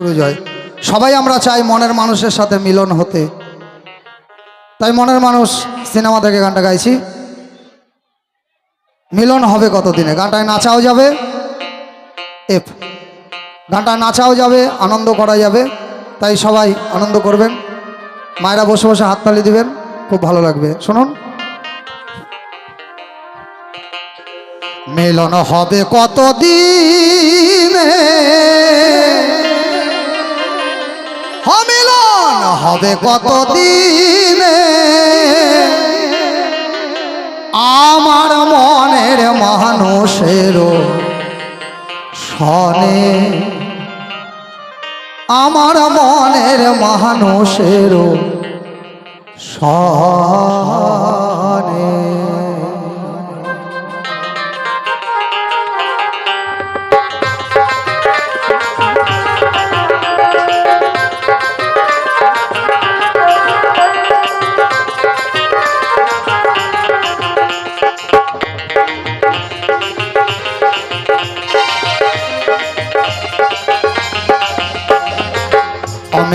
যায়। সবাই আমরা চাই মনের মানুষের সাথে মিলন হতে। তাই মনের মানুষ সিনেমা থেকে গানটা গাইছি। মিলন হবে কতদিনে? গানটায় নাচাও যাবে। এফ। গানটায় নাচাও যাবে, আনন্দ করা যাবে। তাই সবাই আনন্দ করবেন। মায়েরা বসে বসে হাততালি দিবেন। খুব ভালো লাগবে। শুনুন। মিলন হবে কতদিনে? মিলন হবে কতদিনে? আমার মনের মানুষের সনে আমার মনের মানুষের সনে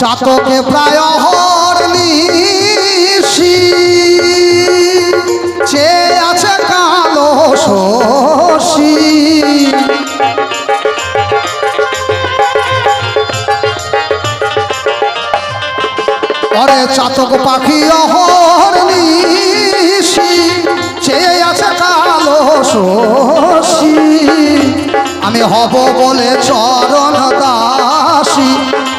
চাতকে প্রায় হরনিশি চে আছে কালো শশী। অরে চাতক পাখি অহরনিশি চে আছে কালো শশী। আমি হব বলে দাসী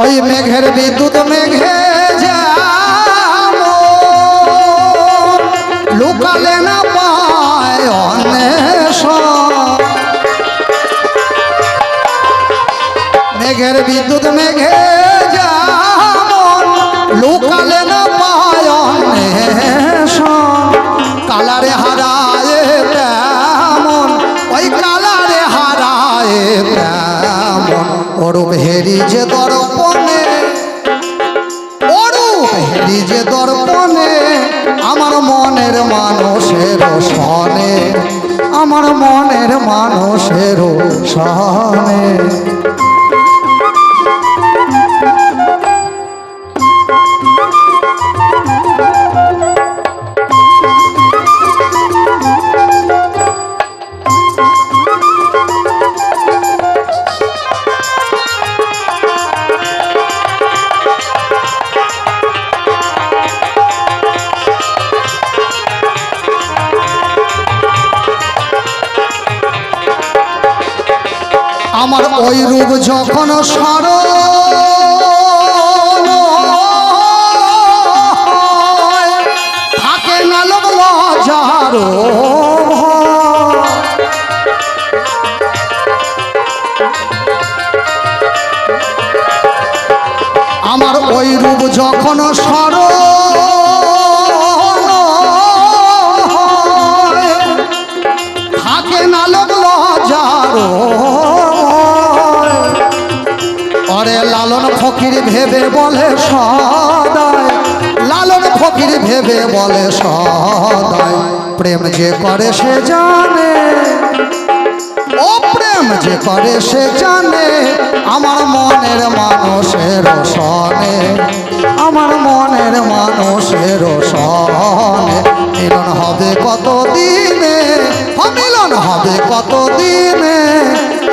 ওই মেঘের বিদ্যুৎ মেঘে লুকালে না পায় অন্বেষণ। মেঘের বিদ্যুৎ মেঘে যে দর্পণে আমার মনের মানুষের সনে আমার মনের মানুষের সনে। আমার ওই রূপ যখন সর থাকে না লোক লজারো আমার ওই রূপ যখন সর থাকে না লোক লজারো ফকির ভেবে বলে সদায় লালন ফকির ভেবে বলে সদায় প্রেম যে করে সে জানে। ও প্রেম যে করে সে জানে। আমার মনের মানুষের সনে। আমার মনের মানুষের সনে। মিলন হবে কত দিনে মিলন হবে কত দিনে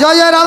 সনে